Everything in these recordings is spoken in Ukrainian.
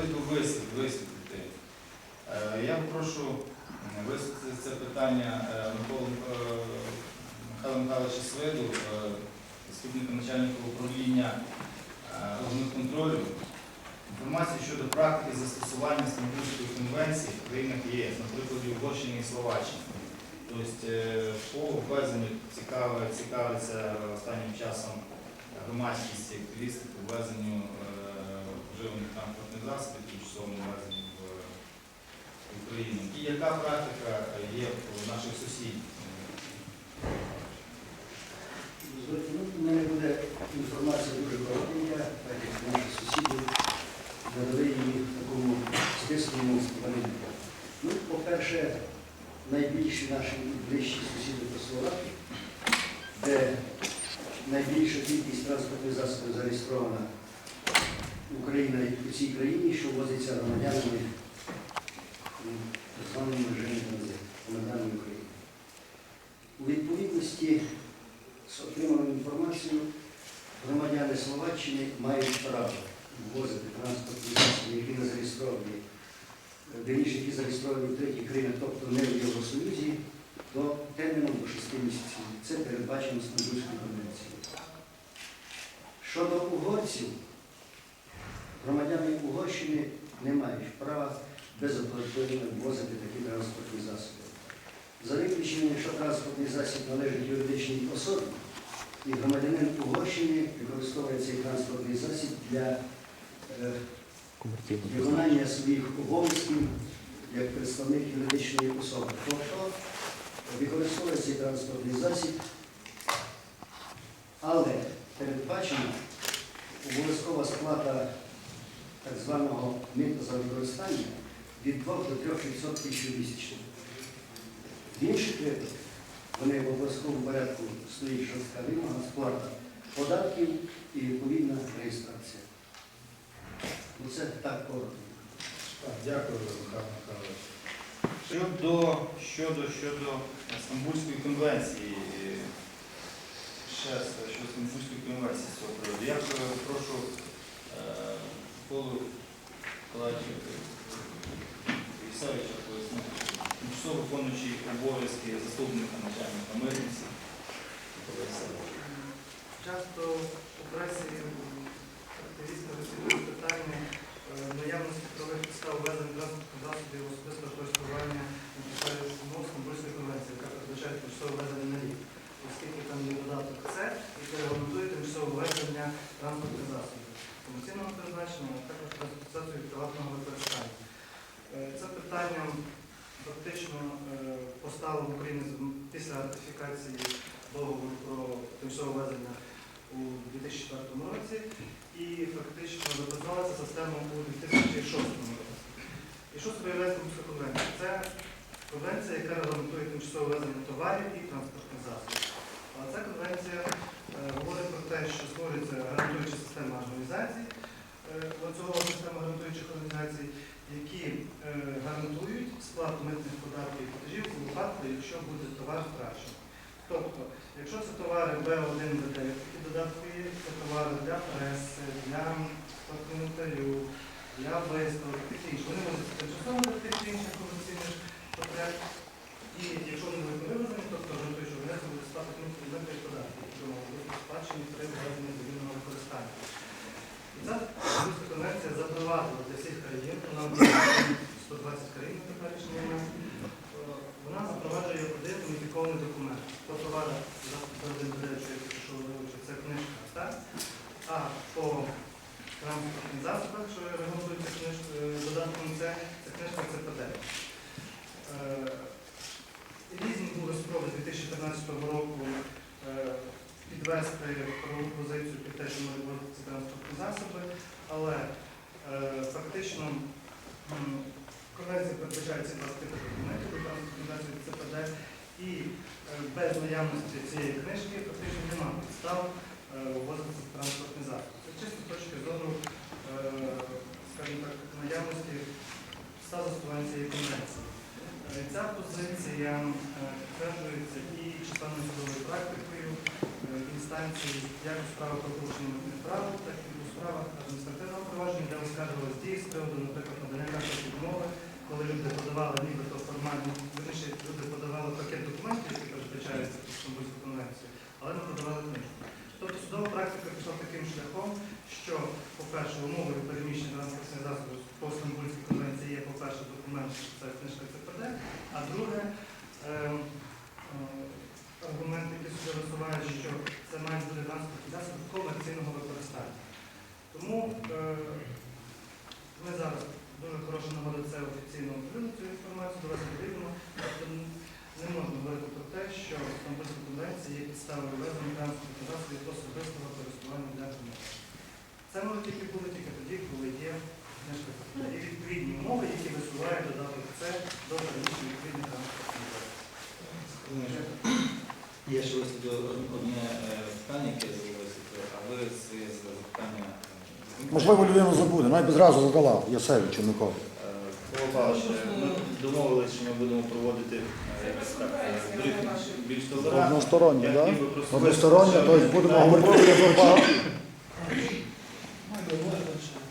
хотілося б висвіт- висвітлити. Е, Я прошу м, висвітлити це питання е, е, Михайла Михайловича Свиду, е, заступника начальника управління е, контролю. Інформацію щодо практики застосування Стамбульської конвенції в країнах ЄС, на прикладі Угорщини і Словаччини. Тобто е, по ввезенню цікавиться останнім часом громадськість і активісти по ввезенню е, вживаних транспортних засобів, тимчасовому ввезенню в в Україну. І яка практика є в наших сусідів? Дозвольте, ну, У мене буде інформація дуже коротка, так як наші сусіди надали її в такому стислому вигляді. Ну, по-перше, найбільші наші ближчі сусіди по Словакії, де найбільша кількість транспортних засобів зареєстрована Україна у цій країні, що возиться громадянами м, так званому режимі транзиту, громадянами України. У відповідності з отриманою інформацією громадяни Словаччини мають право ввозити транспортні засоби, які не зареєстровані, е, вірніше, які зареєстровані в третій країні, тобто не в Євросоюзі, то терміном до 6 місяців. Це передбачено Стамбульською конвенцією. Щодо угорців, громадяни Угорщини не мають права безоплатно ввозити такі транспортні засоби. За виключенням, якщо транспортний засіб належить юридичній особі, і громадянин Угорщини використовує цей транспортний засіб для е, виконання своїх обов'язків як представник юридичної особи. Тобто використовує цей транспортний засіб, але передбачена обов'язкова сплата так званого мита за використання від 2 до 3% щомісячно. В інших випадках вони в обов'язковому порядку стоїть жорстка вимога, сплата податків і відповідна реєстрація. Ну це так коротко. Так, дякую, Михайло Михайлович. Щодо, щодо, щодо Стамбульської конвенції, е, ще щодо Стамбульської конвенції з цього приводу, я е, прошу е, Миколу Миколаївича тимчасово виконуючий обов'язки заступника начальника митниці Часто у пресі активісти розслідують питання е, наявності правових підстав ввезення транспортних засобів особистого користування на підставі конвенції, яка передбачає тимчасове ввезення на рік, оскільки там є додаток С, який регламентує тимчасове ввезення транспортних засобів. Комерційного призначення, а також транспортизацію приватного використання. Е, Це питання фактично е, постало в Україні з- після ратифікації договору про тимчасове ввезення у 2004 році і фактично записалася система у 2006 році. І що собі являє конвенція? Це конвенція, яка регламентує тимчасове ввезення товарів і транспортних засобів. Але ця конвенція е, говорить про те, що створюється гарантуюча система організацій, е, цього система гарантуючих організацій, які е, гарантують сплату митних податків і платежів у випадку, якщо буде товар втрачений. Тобто, якщо це товари Б1, Б9, такі додатки це товари для преси, для інвентарю, для виставок, такі інші. Вони можуть тимчасово до тих інших комерційних потреб. І якщо вони будуть вивезені, тобто гарантуючи організацію буде сплатити митні податки, які будуть сплачені при введенні цивільного використання. І ця Стамбульська конвенція запровадила для всіх країн, вона об'єднує 120 країн на теперішній момент. Е, Вона запроваджує один уніфікований документ. По товарах завжди буде, що я пишу, що це книжка, так? А по транспортних засобах, що регламентується книж... е, додатком С, це книжка ЦПД. Е, Різні були спроби з 2013 року е, підвести правову позицію під те, що може бути ці транспортні засоби, але е, фактично м, конвенція передбачає ці 25 документів до транспортної ЦПД, і е, без наявності цієї книжки фактично немає підстав е, ввозити транспортний засіб. Це чисто з точки зору, е, скажімо так, наявності застосування цієї конвенції. Ця позиція підтверджується і численною судовою практикою інстанції як у справах про порушення прав, так і справах адміністративного провадження, де оскаржувалися дії з приводу, наприклад, надання нашої відмови, коли люди подавали нібито формальні, верніше, люди подавали пакет документів, які передбачаються під Стамбульську конвенцію, але не подавали книжку. Тобто судова практика пішла таким шляхом, що, по-перше, умовою переміщення транспортних засобів по Стамбульській конвенції є, по-перше, документ, що це книжка ЦПД, а друге, ем, е, аргумент, який сюди висуває, що це мають бути транспортні засоби комерційного використання. Тому е, ми зараз дуже хороша нагода це офіційно оприлюднити цю інформацію, до відома. Тобто не можна говорити про те, що Стамбульська конвенція є підставою ввезення транспортних засобів особистого користування для громадян. Це може тільки бути тільки тоді, коли є і відповідні умови, які висуває додаток С до переміщення відповідних транспортних. Є ще ось одне е, питання, яке з'явилося, а ви своє запитання. Можливо, людина забуде, навіть зразу задала Ясевичу Микола. Павло Павлович, ми домовилися, що ми будемо проводити е, якось так, е, брифінг більш толерантно. Односторонньо, Я так? хотів би просто Односторонньо, висловити, тобто будемо говорити про Європа.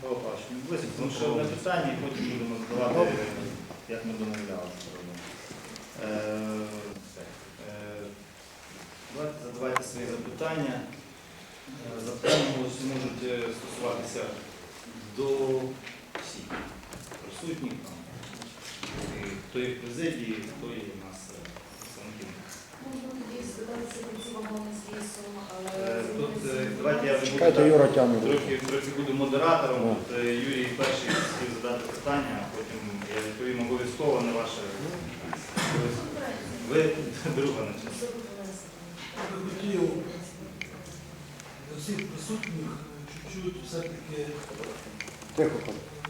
Павло Павлович, тому що одне питання, і потім будемо задавати, е, як ми домовлялися. Е, так, е, Давайте задавайте свої запитання. Запитання можуть е, стосуватися до всіх присутніх, там, хто є в президії, хто є у нас е, представників. Е, Тут давайте я буду трохи, трохи буду модератором. Тут Юрій перший хотів задати питання, а потім я відповім обов'язково на ваше. Ви друга наче. Я би хотів для всіх присутніх чуть-чуть все-таки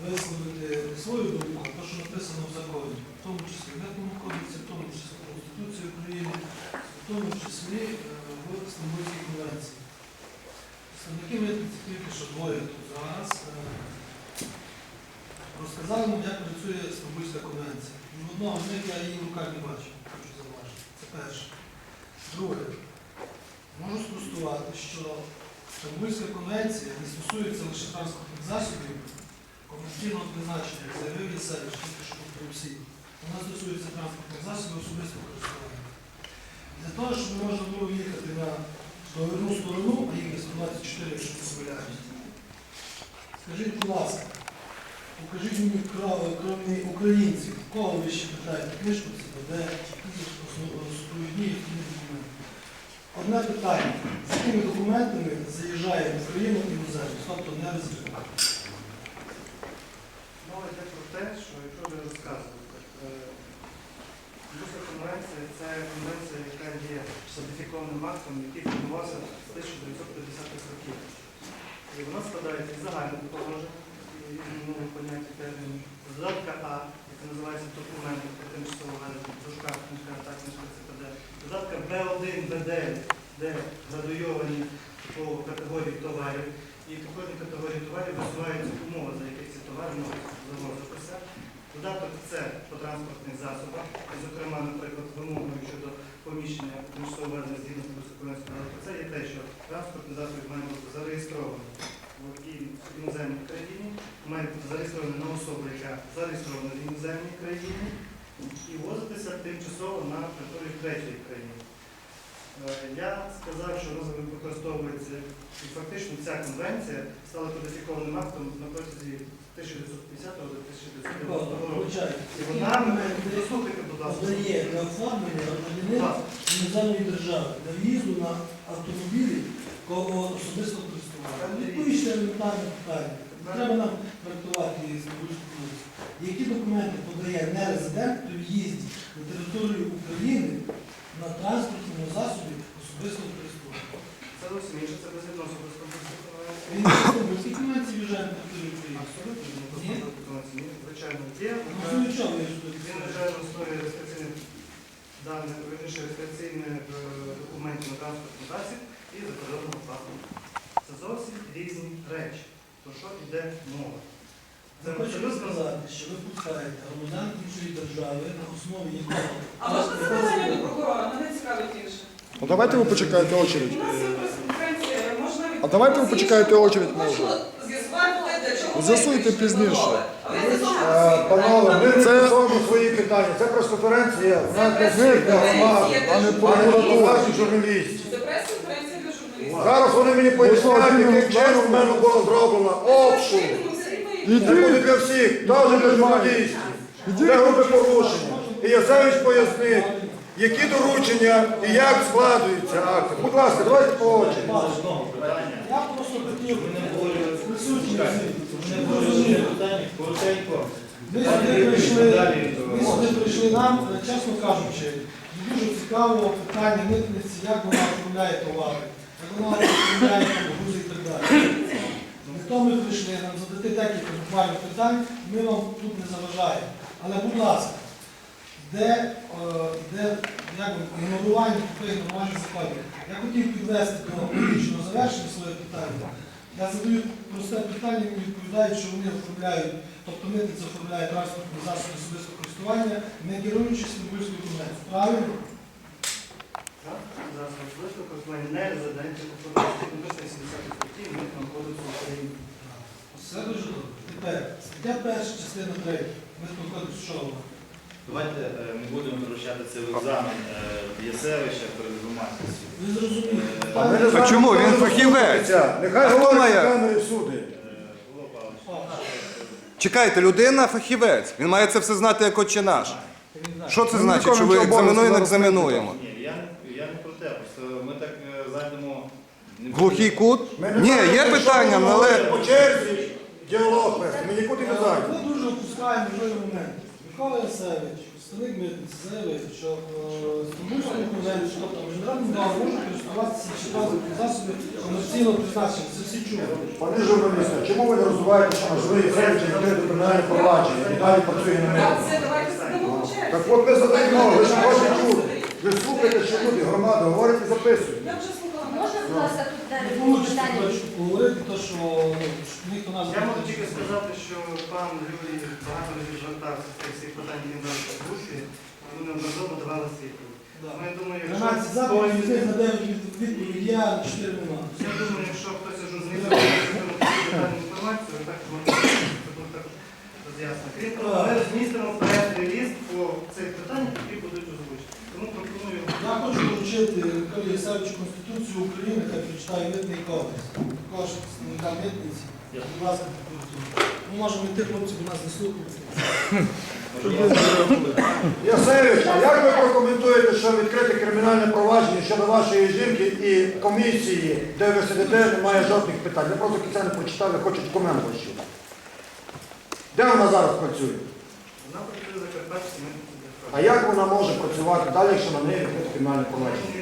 висловити свою думку, те, що написано в законі, в тому числі в Митному кодексі, в тому числі в Конституції України, в тому числі е, в Стамбульській конвенції. Представники митниці тільки що двоє тут зараз е, розказали нам, як працює Стамбульська конвенція. Одного з них я її не бачив, хочу зауважити. Це перше. Друге, можу спростувати, що Стамбульська конвенція не стосується лише транспортних засобів комерційного призначення, як заявив Єсевич, тільки що всіх. Вона стосується транспортних засобів особистого користування. Для того, щоб можна було їхати на договірну сторону, а їх 124, якщо не помиляюсь. Скажіть, будь ласка, покажіть мені, кро- крім українців, кого ви ще питаєте книжку, це де супровідні які документи. Одне питання. З якими документами заїжджає в Україну іноземець, тобто не резидент? Мова йде про те, що якщо ви розказуєте, Стамбульська конвенція це конвенція, яка є сертифікованим актом, який формувався з 1950-х років. І вона складається із загальних положень, ну, поняття термін, додатка А, яка називається документи про тимчасово в дужках книжка та книжка ЦПД, додатка Б1, Б9, де градуйовані по категорії товарів, і по кожній категорії товарів висуваються умови, за яких ці товари можуть завозитися. Додаток С по транспортних засобах, зокрема, наприклад, вимогою щодо поміщення введення згідно з додатку С є те, що транспортний засіб має бути зареєстрований в ін- іноземній країні, має бути зареєстрований на особу, яка зареєстрована в іноземній країні, і ввозитися тимчасово на територію третьої країни. Е, Я сказав, що розвиток використовується і фактично ця конвенція стала кодифікованим актом на протязі 1950 до 1990 року. І вона дослухайте, будь ласка. на оформлення громадянина іноземної держави для в'їзду на автомобілі кого особисто користування. Відповідь елементарне питання. Треба нам трактувати Стамбульську. Які документи подає нерезидент в'їзді на територію України на транспортному засобі особистого користування? Це зовсім інше, це безвідносно до Стамбульської конвенції. Він не Стамбульській конвенції в'їжджає на територію України. Абсолютно не до Ні? Стамбульської конвенції. Ні, звичайно, є. Ну, основі чого ви ж тут? Він вважає на основі реєстраційних даних, верніше реєстраційних е, документів на транспортний засіб і закордонного паспорта. Це зовсім різні речі. Про що йде мова? Це Я хочу абсолютно сказати, що ви пускаєте громадян іншої держави на основі якого А можна запитання до прокурора? Мене цікавить інше. Ну давайте ви почекаєте очередь. У нас є прес-конференція, можна від А давайте ви почекаєте очередь, може. З'ясуйте пізніше. Е, Панове, ми питання. не з'ясовуємо свої питання. Це прес-конференція, вона для всіх, для громади, а не а не для ваших журналістів. Це прес-конференція для журналістів. Зараз вони мені пояснять, яким чином в мене було зроблено обшук. Буде для всіх, навіть для журналістів. Це грубе порушення. І Ясевич пояснить, які доручення і як складуються акти. Будь ласка, давайте по очі. Я просто хотів Ми не говорили присутні. Ми питання коротенько. Ми сюди прийшли, ми сюди прийшли нам, чесно кажучи, дуже цікаво питання митниці, як вона оформляє товари, як вона оформляє грузи і так далі. Ніхто ми прийшли, нам задати декілька буквально питань, ми вам тут не заважаємо. Але, будь ласка, де, е, де як би, ігнорування, таке ігнорування законів? Я хотів підвести до логічного завершення своє питання. Я задаю просте питання, мені відповідають, що вони оформляють, тобто митниця оформляє транспортні засоби особистого користування, не керуючись Стамбульською конвенцією. Правильно? Зараз особисто користування не резидентів написано 70 статті Митного кодексу України. Все дуже добре. Тепер, стаття перша, частина третя. Митного кодексу що вона? Давайте е, не будемо втручати це в екзамен е, Єсевича перед громадськістю. Ви зрозуміли. Е, А ми не знаємо, чому? хто Він фахівець. Нехай хто говорить має? на камері всюди. е, Павло Павлович. Чекайте, людина фахівець. Він має це все знати як отче наш. Що це Ми значить, що ви нічого екзаменуємо, не екзаменуємо? Ні, я не, я не про те, просто ми так е, зайдемо... не Глухий кут? Ми не Ні, знаємо, є що питання, але По черзі діалог вести, ми нікуди не зайдемо. Ми дуже опускаємо важливий момент. Микола Ясевич, представник митниці, заявив, що е, Стамбульською конвенцією, тобто міжнародним правом можуть користуватися чи транспортні засоби комерційного призначення. Це всі чули. Пане журналісти, чому ви не розвиваєте, що можливі Єсевича відкрити кримінальне провадження і далі працює на черзі. Так от ми задаємо, ви ж хочете чути. Ви слухаєте, що люди, громада, говорять і записують. Вже. Можна, будь ласка, тут Не далі питання? поговорити, то що ну, ніхто нас Я можу тільки сказати, що пан Юрій багато разів звертався з цих всіх питань, які він зараз озвучує, ми неодноразово давали світло. Да. Ну, я думаю, 13 якщо хтось- на 9 відповідей є, а 4 немає. я думаю, якщо хтось із журналістів хоче питання інформацію, так можна також роз'яснено. Крім того, ми ліст по цих питаннях, які будуть озвучені. Тому пропоную Я хочу Миколі Ісевичу Конституцію України, хай прочитає митний кодекс. Також представника митниці. Будь ласка. Ну, можемо йти, хлопці, бо нас не слухають. Ясевич, а як ви прокоментуєте, що відкрите кримінальне провадження щодо вашої жінки і комісії, де ви сидите, немає жодних питань? Я просто кінця не прочитав, я хочу документ вищу. Де вона зараз працює? вона працює за Карпатським. А як вона може працювати далі, якщо на неї відкрите кримінальне провадження?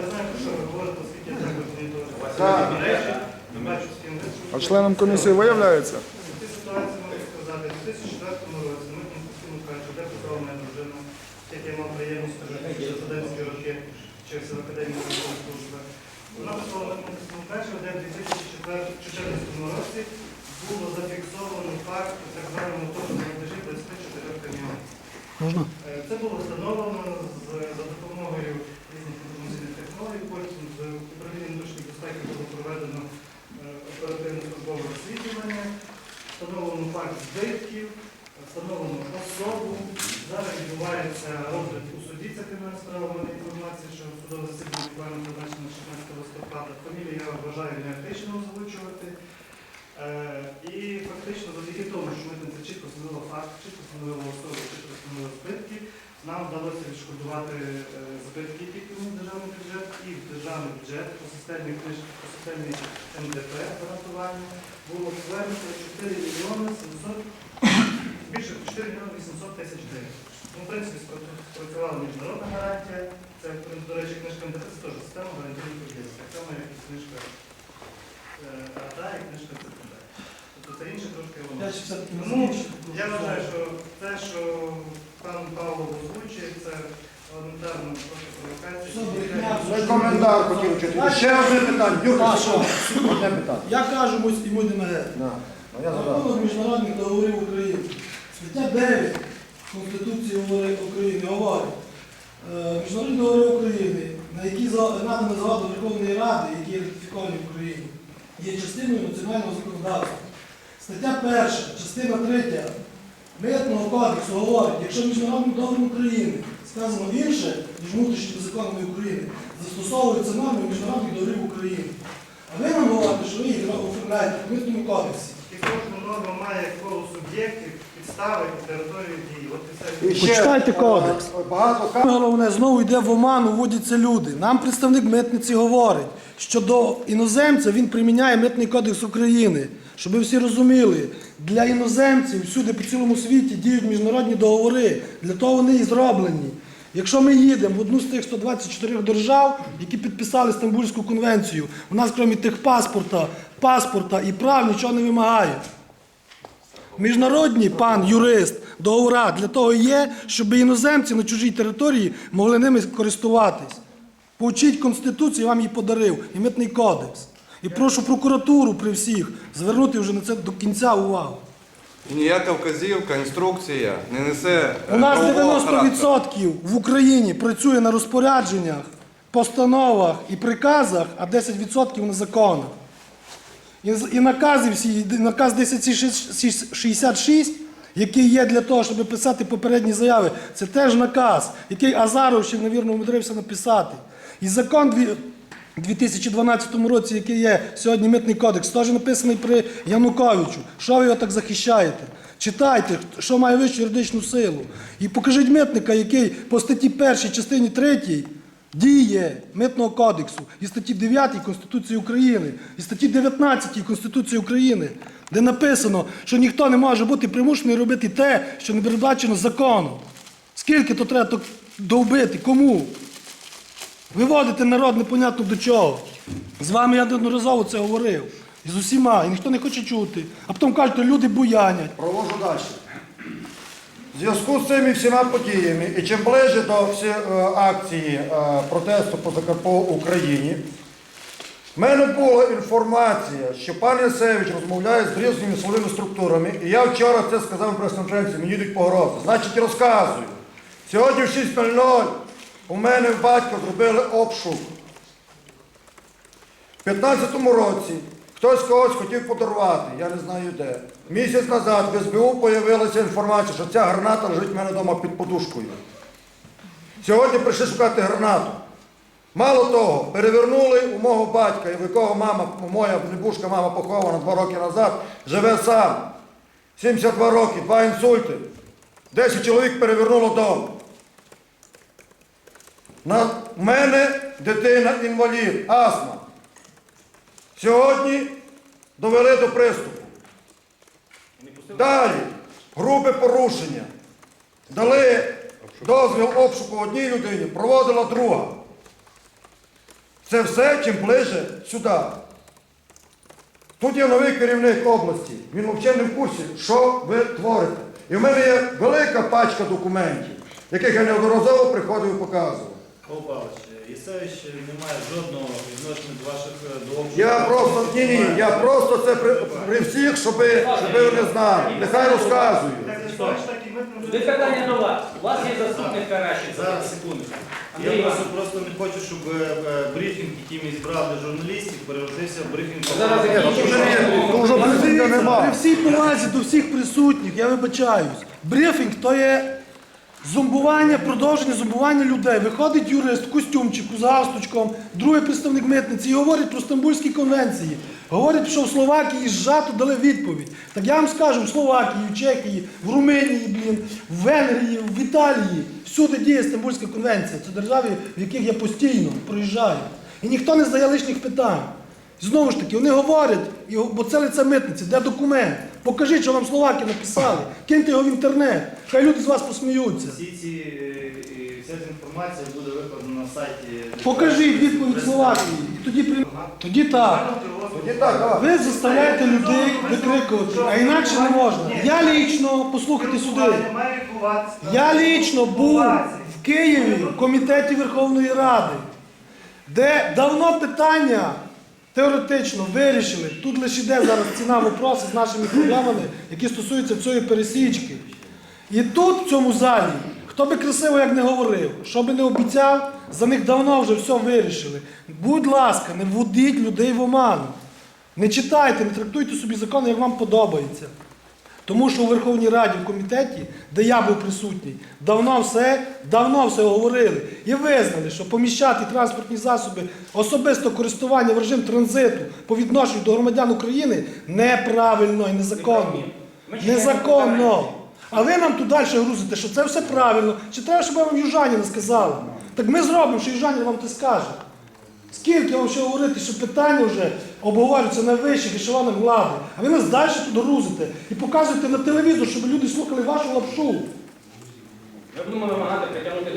Я знаю, про що ви говорите, оскільки я також Так. не бачу з ким А членом комісії виявляється? В цій ситуації можу сказати, у 2004 році ми конституційно кажучи, де моя дружина, як я мав приємність прожити ще студентські роки, вчився в академії військової служби. Вона на кажучи, де в 2014 році було зафіксовано факт так званого моторного монтажі 24 каміонів. Можна? Е, Це було встановлено за допомогою різних інформаційних технологій. Потім з управлінням внутрішньої безпеки було проведено е, оперативне службове розслідування, встановлено факт збитків, встановлено особу. Зараз відбувається розгляд у суді ця кримінальна справа. Мене що судове засідання буквально призначено 16 листопада. Фамілію я вважаю неетично озвучувати. Е, І фактично завдяки тому, що ми це чітко встановили факт, чітко встановили особу, чітко встановили збитки, нам вдалося відшкодувати е, збитки, які в державний бюджет, і в державний бюджет по системі книж- по системі НДП гарантування було повернуто 4 мільйони 700, більше 4 мільйони 800 тисяч гривень. Ну, в принципі, спрацювала міжнародна гарантія, це, до речі, книжка НДП це теж система гарантійних подій, так само, як і книжка АДА і книжка ЦТД. Тобто це інше трошки воно. Я все-таки не Ну. Я вважаю, що те, що пан Павло озвучує, це елементарно просто? Ну коментар хотів чути. Ще одне питання. Юрій, А, що? одне питання. Я кажу, ми і ми йдемо геть. На, ну, я. Рахунок міжнародних договорів України. Стаття 9 Конституції говори- України говорить, е, міжнародні договори України, на які за- надано згоду Верховної Ради, які є ратифіковані в Україні, є частиною національного законодавства. Стаття перша, частина третя Митного кодексу говорить, якщо міжнародним договором України сказано інше, ніж внутрішніми законами України, застосовуються норми міжнародних договорів України. А ви нам говорите, що ви їх оформляєте в митному кодексі. І кожна норма має коло суб'єктів, підстави і територію дії. От і все. Почитайте е, кодекс. Багато Саме Головне, знову йде в оману, вводяться люди. Нам представник митниці говорить, що до іноземця він приміняє митний кодекс України. Щоб ви всі розуміли, для іноземців всюди по цілому світі діють міжнародні договори. Для того вони і зроблені. Якщо ми їдемо в одну з тих 124 держав, які підписали Стамбульську конвенцію, у нас, крім тих паспорта, паспорта і прав, нічого не вимагають. Міжнародні, пан юрист, договора для того є, щоб іноземці на чужій території могли ними користуватись. Поучіть Конституцію, я вам її подарив, і митний кодекс. І прошу прокуратуру при всіх звернути вже на це до кінця увагу. І ніяка вказівка, інструкція не несе е, У нас правового 90% в Україні працює на розпорядженнях, постановах і приказах, а 10% на законах. І, і накази всі, і наказ 1066, який є для того, щоб писати попередні заяви, це теж наказ, який Азаров ще, навірно, умудрився написати. І закон 2012 році, який є сьогодні митний кодекс, теж написаний при Януковичу. Що ви його так захищаєте? Читайте, що має вищу юридичну силу. І покажіть митника, який по статті 1 частині 3 діє Митного кодексу і статті 9 Конституції України, і статті 19 Конституції України, де написано, що ніхто не може бути примушений робити те, що не передбачено законом. Скільки то треба довбити? Кому? Виводити народ непонятно до чого. З вами я неодноразово це говорив. І з усіма, і ніхто не хоче чути. А потім кажуть, люди буянять. Провожу далі. В зв'язку з цими всіма подіями і чим ближче до всі, е, акції е, протесту по Закар- Україні, в мене була інформація, що пан Ясевич розмовляє з різними силовими структурами, і я вчора це сказав прес-конференції, мені йдуть погрози. Значить, розказую. Сьогодні в 6.00 у мене в батька зробили обшук. У 15-му році хтось когось хотів подарувати, я не знаю де. Місяць назад в СБУ з'явилася інформація, що ця граната лежить в мене вдома під подушкою. Сьогодні прийшли шукати гранату. Мало того, перевернули у мого батька, в якого мама, моя небушка мама похована два роки назад, живе сам. 72 роки, два інсульти. 10 чоловік перевернуло дом. На мене дитина інвалід, астма. Сьогодні довели до приступу. Далі грубе порушення. Дали дозвіл обшуку одній людині, проводила друга. Це все чим ближе сюди. Тут є новий керівник області. Він взагалі не в курсі, що ви творите. І в мене є велика пачка документів, яких я неодноразово приходив і показував. Павло Павлович, Ісевич не має жодного відношення до ваших е. Я просто ні, ні, я просто це при, при всіх, щоб, щоб ви не знали. Нехай митним Де питання до вас? У вас є заступник Каращенко. Зараз, секунду. Я просто, Іванович. просто не хочу, щоб е, е, брифінг, який ми зібрали для журналістів, перевертився в брифінг. Зараз Ні, закінчимо. то вже ні, то вже брифінга При нема. всій повазі до всіх присутніх, я вибачаюсь. Брифінг то є зомбування, продовження зомбування людей. Виходить юрист в костюмчику з галстучком, другий представник митниці і говорить про Стамбульські конвенції. Говорить, що в Словакії зжато дали відповідь. Так я вам скажу, в Словакії, в Чехії, в Румунії, блін, в Венгрії, в Італії. Всюди діє Стамбульська конвенція. Це держави, в яких я постійно проїжджаю. І ніхто не задає лишніх питань. Знову ж таки, вони говорять, бо це лице митниці, де документ. Покажіть, що вам словаки написали. Киньте його в інтернет. Хай люди з вас посміються. Всі ці, е, і вся ця інформація буде викладена на сайті. Покажіть відповідь Словакії. І тоді при... Тоді так. Тоді так, давай. Ви заставляєте людей викрикувати, а інакше не можна. Я лічно, послухайте сюди. Я лічно був в Києві в комітеті Верховної Ради, де давно питання теоретично вирішили. Тут лише йде зараз ціна вопроси з нашими проблемами, які стосуються цієї пересічки. І тут, в цьому залі, хто би красиво як не говорив, що би не обіцяв, за них давно вже все вирішили. Будь ласка, не вводіть людей в оману. Не читайте, не трактуйте собі закони, як вам подобається. Тому що у Верховній Раді, в комітеті, де я був присутній, давно все, давно все говорили і визнали, що поміщати транспортні засоби особистого користування в режим транзиту по відношенню до громадян України неправильно і незаконно. Незаконно. А ви нам тут далі грузите, що це все правильно. Чи треба, щоб я вам Южаніна сказала? Так ми зробимо, що Южанін вам це скаже. Скільки вам ще говорити, що питання вже обговорюються на вищих ешелонах влади, а ви нас далі тут грузите і показуєте на телевізор, щоб люди слухали вашу лапшу. Ми будемо вимагати притягнути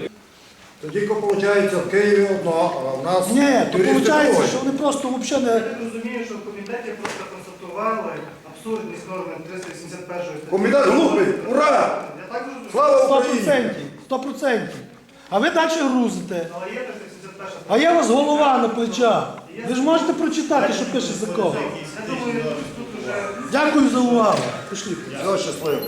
до Тоді, виходить, в Києві одно, а в нас Ні, то виходить, що вони просто взагалі не. Я розумію, що в комітеті просто констатували абсурдність норми 381 статті. Комітет глупий! Ура! Я так розумію. Слава 100%. 100%. А ви далі грузите. Але є 381 стаття. А є у вас голова на плечах. Ви ж можете прочитати, що пише закон. Я Дякую за увагу. Пішли. Все щасливо.